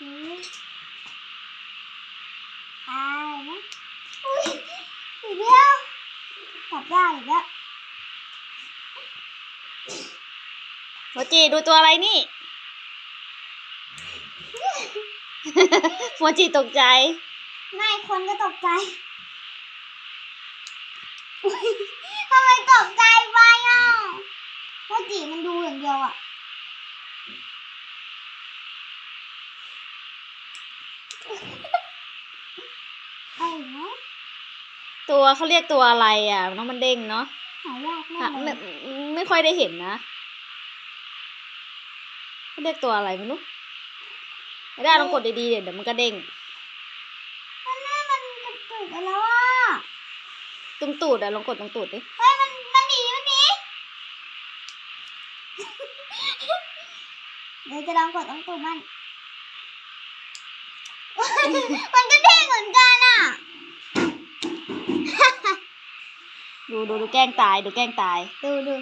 อืมตายนะอุ้ยอีกแล้วจับได้อีกแล้วโมจิดูตัวอะไรนี่ โมจิตกใจ ไม่คนก็ตกใจทำไมตกใจไปอะว่าจีมันดูอย่างเดียวอะ ไอ้เนาะตัวเขาเรียกตัวอะไรอะน้องมันเด้งเนาะหายากแน่อะเลไม่ยไม่ค่อยได้เห็นนะเขาเรียกตัวอะไรไม่รู้ไม่ได้ลองกดดีๆเดี๋ยวเดี๋ยวมันก็เด้งมันแม่มันกระตุกไปแล้วอะตรงตูดอะลองกดตรงตูดดิเฮ้ยมันมันหนีมันหนีเดี๋ยวจะลองกดตรงตัวมัน มันก็เด้งเหมือนกันอะ ดูดูดูแกล้งตาย ดูแกล้งตาย ดูดู